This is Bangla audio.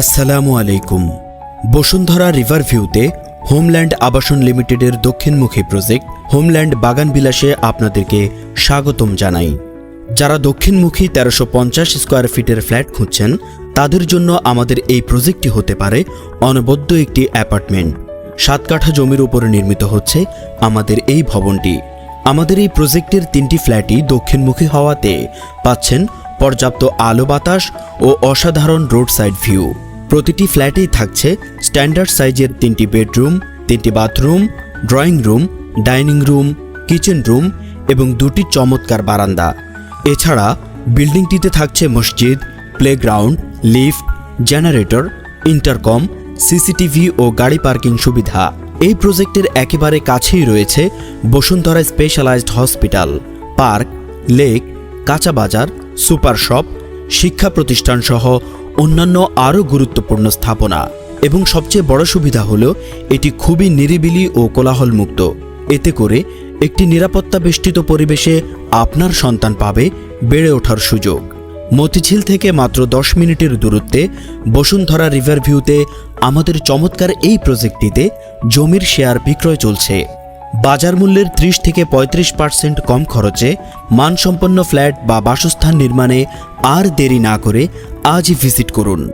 আসসালামু আলাইকুম। বসুন্ধরা রিভার ভিউতে হোমল্যান্ড আবাসন লিমিটেডের দক্ষিণমুখী প্রজেক্ট হোমল্যান্ড বাগান বিলাসে আপনাদেরকে স্বাগতম জানাই। যারা দক্ষিণমুখী তেরোশো পঞ্চাশ স্কোয়ার ফিটের ফ্ল্যাট খুঁজছেন, তাদের জন্য আমাদের এই প্রজেক্টটি হতে পারে অনবদ্য একটি অ্যাপার্টমেন্ট। সাত কাঠা জমির উপরে নির্মিত হচ্ছে আমাদের এই ভবনটি। আমাদের এই প্রজেক্টের তিনটি ফ্ল্যাটই দক্ষিণমুখী হওয়াতে পাচ্ছেন পর্যাপ্ত আলো বাতাস ও অসাধারণ রোড সাইড ভিউ। প্রতিটি ফ্ল্যাটেই থাকছে স্ট্যান্ডার্ড সাইজের তিনটি বেডরুম, তিনটি bathroom, drawing room, dining room, kitchen room এবং দুটি চমৎকার বারান্দা। এছাড়া বিল্ডিংটিতে থাকছে মসজিদ, playground, lift, generator, intercom, CCTV ও গাড়ি পার্কিং সুবিধা। এই প্রজেক্টের একেবারে কাছেই রয়েছে Bashundhara specialised hospital, park, lake, কাঁচা বাজার, সুপার শপ, শিক্ষা প্রতিষ্ঠান সহ অন্যান্য আরও গুরুত্বপূর্ণ স্থাপনা। এবং সবচেয়ে বড় সুবিধা হল, এটি খুবই নিরিবিলি ও কোলাহলমুক্ত। এতে করে একটি নিরাপত্তা বেষ্টিত পরিবেশে আপনার সন্তান পাবে বেড়ে ওঠার সুযোগ। মতিঝিল থেকে মাত্র দশ মিনিটের দূরত্বে বসুন্ধরা রিভার ভিউতে আমাদের চমৎকার এই প্রজেক্টটিতে জমির শেয়ার বিক্রয় চলছে। বাজার মূল্যের ত্রিশ থেকে পঁয়ত্রিশ পার্সেন্ট কম খরচে মানসম্পন্ন ফ্ল্যাট বা বাসস্থান নির্মাণে আর দেরি না করে আজই ভিজিট করুন।